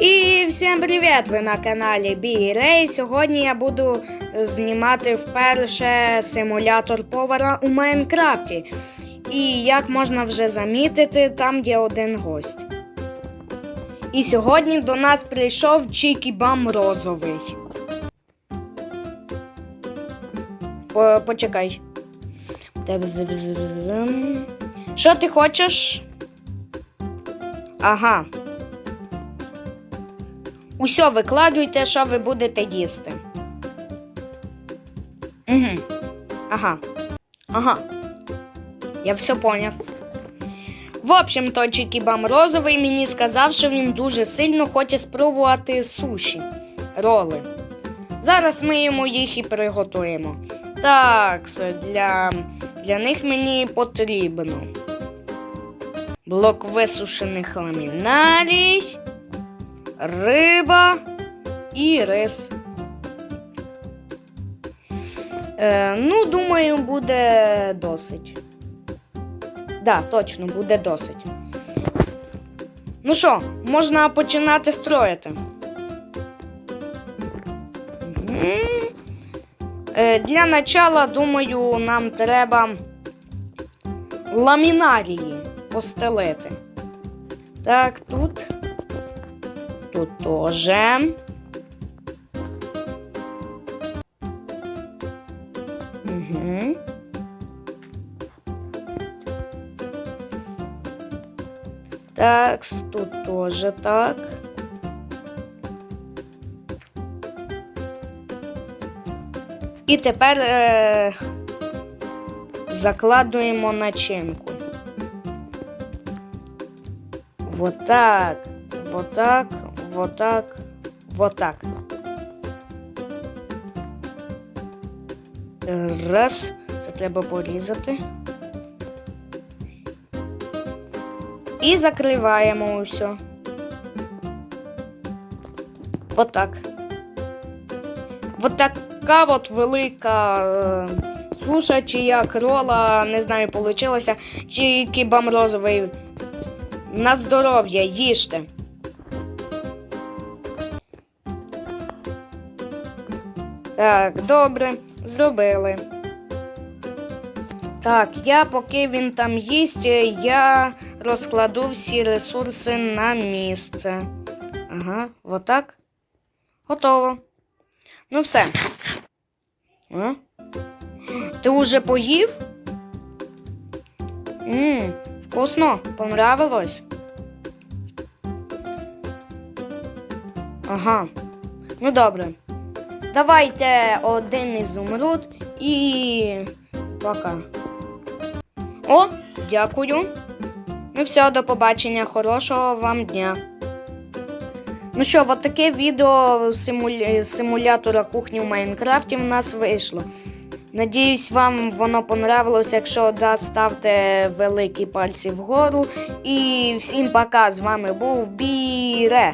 І всім привіт! Ви на каналі Бій Сьогодні я буду знімати вперше симулятор повара у Майнкрафті. І як можна вже замітити, там є один гость. І сьогодні до нас прийшов Чікі-бам розовий. По- Почекай. Що ти хочеш? Ага. Усьо викладуйте, що ви будете їсти. Угу. Ага. Ага. Я все поняв. В общем, той Чікібам розовий мені сказав, що він дуже сильно хоче спробувати суші, роли. Зараз ми йому їх і приготуємо. Так, для, для них мені потрібно блок висушених ламінарій, риба і рис. Е, ну, думаю, буде досить. Да, точно, буде досить. Ну що, можна починати строїти. Е, Для начала, думаю, нам треба ламінарії постелити. Так, тут. Тут теж. Угу. Так, тут теж так. І тепер е- закладуємо начинку. Вот так, вот так, вот так, вот так. Раз. Це треба порізати. І закриваємо усе. Вот так. Вот така от велика е, суша, чи як рола, не знаю, получилося, чи кібам розовий. На здоров'я, їжте. Так, добре, зробили. Так, я поки він там їсть, я розкладу всі ресурси на місце. Ага, отак. Готово. Ну все. А? Ти уже поїв? Ммм, вкусно, понравилось? Ага. Ну добре. Давайте один ізумруд і пока. О, дякую. Ну все, до побачення. Хорошого вам дня. Ну що, от таке відео симуля... симулятора кухні в Майнкрафті в нас вийшло. Надіюсь, вам воно понравилось. Якщо да, ставте великі пальці вгору. І всім пока. З вами був Біре.